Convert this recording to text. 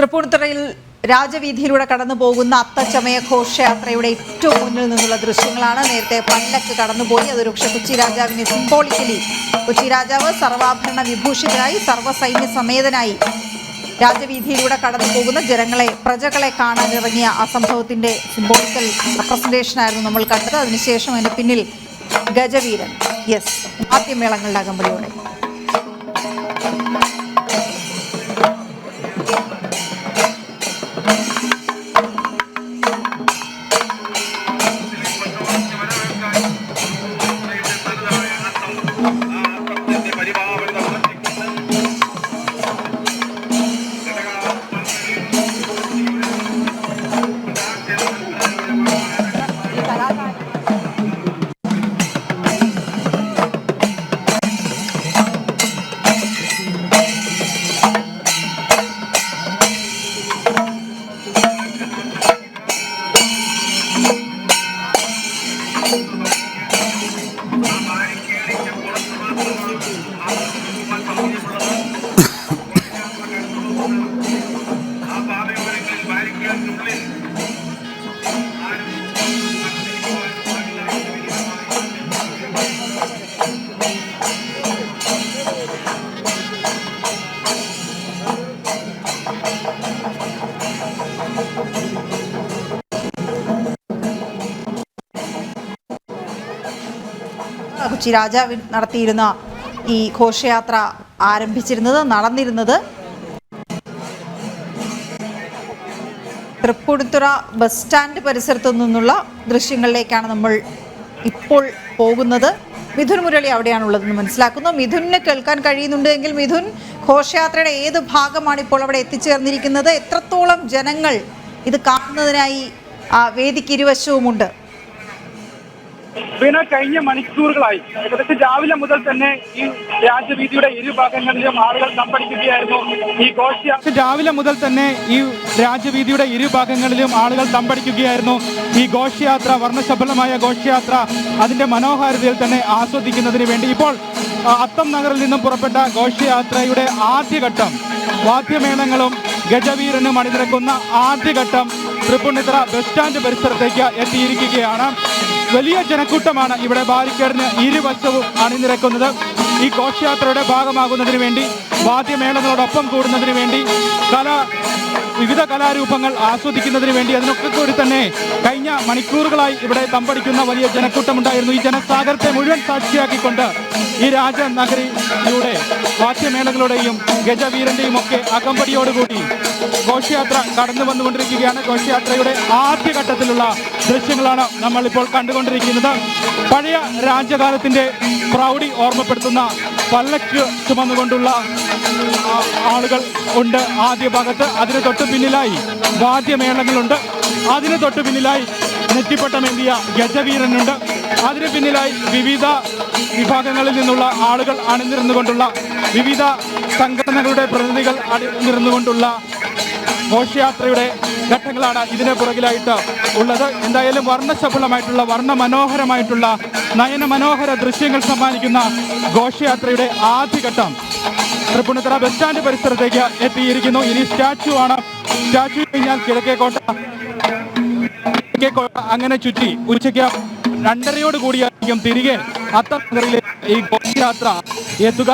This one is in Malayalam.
തൃപ്പൂണിത്തുറയിൽ രാജവീതിയിലൂടെ കടന്നു പോകുന്ന അത്തച്ചമയ ഘോഷയാത്രയുടെ ഏറ്റവും മുന്നിൽ നിന്നുള്ള ദൃശ്യങ്ങളാണ്. നേരത്തെ പല്ലക്ക് കടന്നുപോയി. അത് പക്ഷേ കൊച്ചി രാജാവിനെ സിംബോളിക്കലി കൊച്ചി രാജാവ് സർവാഭരണ വിഭൂഷിതനായി സർവസൈന്യ സമേതനായി രാജവീതിയിലൂടെ കടന്നു പോകുന്ന ജനങ്ങളെ പ്രജകളെ കാണാനിറങ്ങിയ ആ സംഭവത്തിന്റെ സിംബോളിക്കൽ റെപ്രസെന്റേഷൻ ആയിരുന്നു നമ്മൾ കണ്ടത്. അതിനുശേഷം അതിന് പിന്നിൽ ഗജവീരൻ. യെസ് ആദ്യമേളങ്ങളുടെ അകമ്പടിയോടെ. കൊച്ചി രാജാവ് നടത്തിയിരുന്ന ഈ ഘോഷയാത്ര ആരംഭിച്ചിരുന്നത് നടന്നിരുന്നത് തൃപ്പൂണിത്തുറ ബസ് സ്റ്റാൻഡ് പരിസരത്തു നിന്നുള്ള ദൃശ്യങ്ങളിലേക്കാണ് നമ്മൾ ഇപ്പോൾ പോകുന്നത്. മിഥുൻ മുരളി അവിടെയാണുള്ളതെന്ന് മനസ്സിലാക്കുന്നു. മിഥുനിന് കേൾക്കാൻ കഴിയുന്നുണ്ട് എങ്കിൽ മിഥുൻ ഘോഷയാത്രയുടെ ഏത് ഭാഗമാണ് ഇപ്പോൾ അവിടെ എത്തിച്ചേർന്നിരിക്കുന്നത്? എത്രത്തോളം ജനങ്ങൾ ഇത് കാണുന്നതിനായി വേദിക്ക് ഇരുവശവുമുണ്ട്? പിന്നെ കഴിഞ്ഞ മണിക്കൂറുകളായി. ഏകദേശം രാവിലെ മുതൽ തന്നെ ഈ രാജവീതിയുടെ ഇരുഭാഗങ്ങളിലും ആളുകൾ തമ്പടിക്കുകയായിരുന്നു. ഈ ഘോഷയാത്ര രാവിലെ മുതൽ തന്നെ ഈ രാജവീതിയുടെ ഇരുഭാഗങ്ങളിലും ആളുകൾ തമ്പടിക്കുകയായിരുന്നു. ഈ ഘോഷയാത്ര വർണശബലമായ ഘോഷയാത്ര അതിന്റെ മനോഹാരിതയിൽ തന്നെ ആസ്വദിക്കുന്നതിന് വേണ്ടി ഇപ്പോൾ അത്തം നഗറിൽ നിന്നും പുറപ്പെട്ട ഘോഷയാത്രയുടെ ആദ്യഘട്ടം വാദ്യമേളങ്ങളും ഗജവീരനും അണിനിരക്കുന്ന ആദ്യഘട്ടം തൃപ്പൂണിത്തുറ ബസ് സ്റ്റാൻഡ് പരിസരത്തേക്ക് എത്തിയിരിക്കുകയാണ്. വലിയ ജനക്കൂട്ടമാണ് ഇവിടെ ബാരിക്കേഡിന് ഇരുവശവും അണിനിരക്കുന്നത്. ഈ ഘോഷയാത്രയുടെ ഭാഗമാകുന്നതിന് വേണ്ടി വാദ്യമേളങ്ങളോടൊപ്പം കൂടുന്നതിന് വേണ്ടി കല വിവിധ കലാരൂപങ്ങൾ ആസ്വദിക്കുന്നതിന് വേണ്ടി അതിനൊക്കെ കൂടി തന്നെ കഴിഞ്ഞ മണിക്കൂറുകളായി ഇവിടെ തമ്പടിക്കുന്ന വലിയ ജനക്കൂട്ടമുണ്ടായിരുന്നു. ഈ ജനസാഗരത്തെ മുഴുവൻ സാക്ഷിയാക്കിക്കൊണ്ട് ഈ രാജനഗരിയിലൂടെ വാദ്യമേളകളുടെയും ഗജവീരന്റെയും ഒക്കെ അകമ്പടിയോടുകൂടി ഘോഷയാത്ര കടന്നു വന്നുകൊണ്ടിരിക്കുകയാണ്. ഘോഷയാത്രയുടെ ആദ്യഘട്ടത്തിലുള്ള ദൃശ്യങ്ങളാണ് നമ്മളിപ്പോൾ കണ്ടുകൊണ്ടിരിക്കുന്നത്. പഴയ രാജ്യകാലത്തിന്റെ പ്രൗഢി ഓർമ്മപ്പെടുത്തുന്ന പല്ലക്ക് ചുമന്നുകൊണ്ടുള്ള ആളുകൾ ഉണ്ട് ആദ്യ ഭാഗത്ത്. അതിന് തൊട്ട് പിന്നിലായി വാദ്യമേളങ്ങളുണ്ട്. അതിന് തൊട്ട് പിന്നിലായി നെറ്റിപ്പട്ടമേന്തിയ ഗജവീരനുണ്ട്. അതിന് പിന്നിലായി വിവിധ വിഭാഗങ്ങളിൽ നിന്നുള്ള ആളുകൾ അണിനിരുന്നുകൊണ്ടുള്ള വിവിധ സംഘടനകളുടെ പ്രതിനിധികൾ അണിനിരന്നുകൊണ്ടുള്ള ഘോഷയാത്രയുടെ ഘട്ടങ്ങളാണ് ഇതിന് പുറകിലായിട്ട് ഉള്ളത്. എന്തായാലും വർണശബളമായിട്ടുള്ള വർണ മനോഹരമായിട്ടുള്ള നയന മനോഹര ദൃശ്യങ്ങൾ സമ്മാനിക്കുന്ന ഘോഷയാത്രയുടെ ആദ്യഘട്ടം തൃപ്പൂണിത്തറ ബസ് സ്റ്റാൻഡ് പരിസരത്തേക്ക് എത്തിയിരിക്കുന്നു. ഇനി സ്റ്റാച്ചു ആണ്. സ്റ്റാച്ചു കഴിഞ്ഞാൽ കിഴക്കേക്കോട്ട കിഴക്കേക്കോട്ട അങ്ങനെ ചുറ്റി ഉച്ചയ്ക്ക് രണ്ടരയോട് കൂടിയായിരിക്കും തിരികെ അത്തനഗറിലെ ഈ ഘോഷയാത്ര എത്തുക.